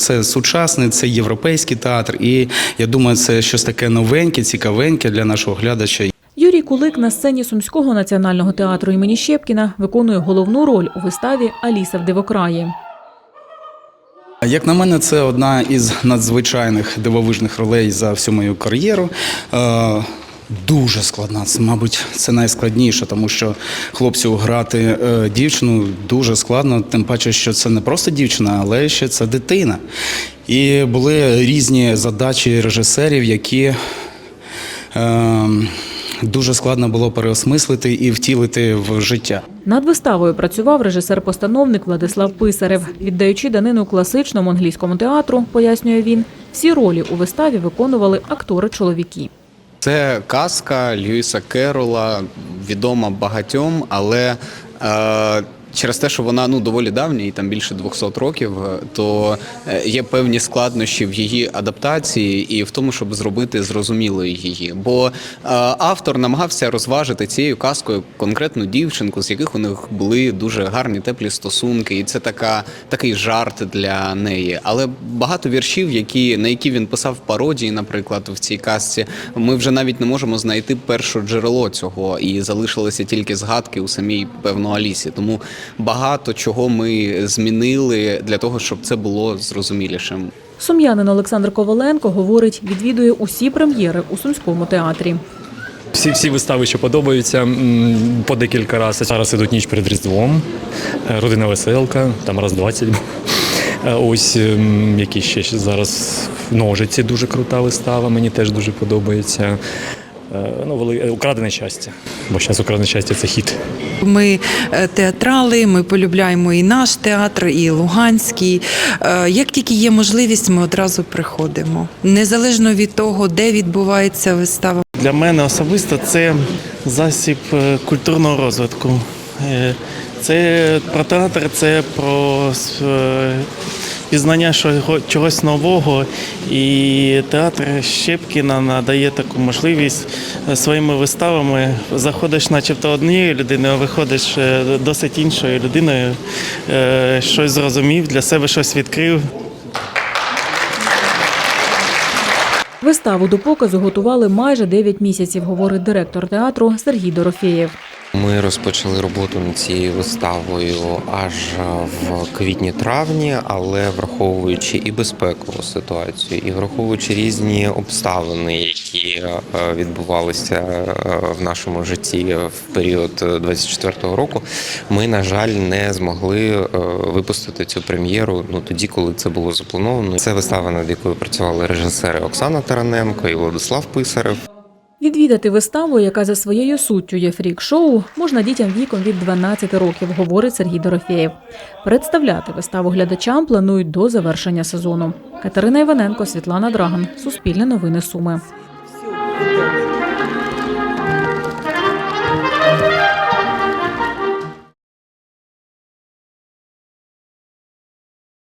Це сучасний, це європейський театр, і я думаю, це щось таке новеньке, цікавеньке для нашого глядача. Юрій Кулик на сцені Сумського національного театру імені Щепкіна виконує головну роль у виставі Аліса в дивокраї. Як на мене, це одна із надзвичайних дивовижних ролей за всю мою кар'єру. Дуже складна, це, мабуть, це найскладніше, тому що хлопцю грати е, дівчину дуже складно, тим паче, що це не просто дівчина, але ще це дитина. І були різні задачі режисерів, які е, дуже складно було переосмислити і втілити в життя. Над виставою працював режисер-постановник Владислав Писарев. Віддаючи данину класичному англійському театру, пояснює він, всі ролі у виставі виконували актори-чоловіки. Це казка Льюіса Керрола, відома багатьом, але е, через те, що вона ну доволі давня, і там більше 200 років, е, то е, є певні складнощі в її адаптації і в тому, щоб зробити зрозумілою її. Бо е, автор намагався розважити цією казкою конкретну дівчинку, з яких у них були дуже гарні теплі стосунки, і це така такий жарт для неї. Але багато віршів, які на які він писав пародії, наприклад, в цій казці, ми вже навіть не можемо знайти перше джерело цього, і залишилися тільки згадки у самій певно Алісі. Тому багато чого ми змінили для того, щоб це було зрозумілішим. Сум'янин Олександр Коваленко говорить, відвідує усі прем'єри у Сумському театрі. Всі всі вистави, що подобаються по декілька разів. Зараз ідуть ніч перед Різдвом, е, родина веселка, там раз 20. Е, Ось які ще ще зараз ножиці, дуже крута вистава, мені теж дуже подобається. Е, Ну, вели- е, Украдене щастя. Бо зараз украдене щастя це хіт. Ми е, театрали, ми полюбляємо і наш театр, і Луганський. Як тільки є можливість, ми одразу приходимо. Незалежно від того, де відбувається вистава. Для мене особисто це засіб культурного розвитку. Е, Це про театр, це про е, пізнання чогось нового. І театр Щепкіна надає таку можливість е, своїми виставами. Заходиш, начебто, однією людиною, а виходиш досить іншою людиною, щось зрозумів, для себе щось відкрив. Виставу до показу готували майже 9 місяців, говорить директор театру Сергій Дорофєєв. Ми розпочали роботу над цією виставою аж в квітні-травні, але враховуючи і безпекову ситуацію, і враховуючи різні обставини, які е, відбувалися е, в нашому житті в період 24-го року, ми, на жаль, не змогли е, випустити цю прем'єру ну тоді, коли це було заплановано. Це вистава, над якою працювали режисери Оксана Тараненко і Владислав Писарев. Відвідати виставу, яка за своєю суттю є фрік-шоу, можна дітям віком від 12 років, говорить Сергій Дорофєєв. Представляти виставу глядачам планують до завершення сезону. Катерина Іваненко, Світлана Драган, Суспільне новини Суми.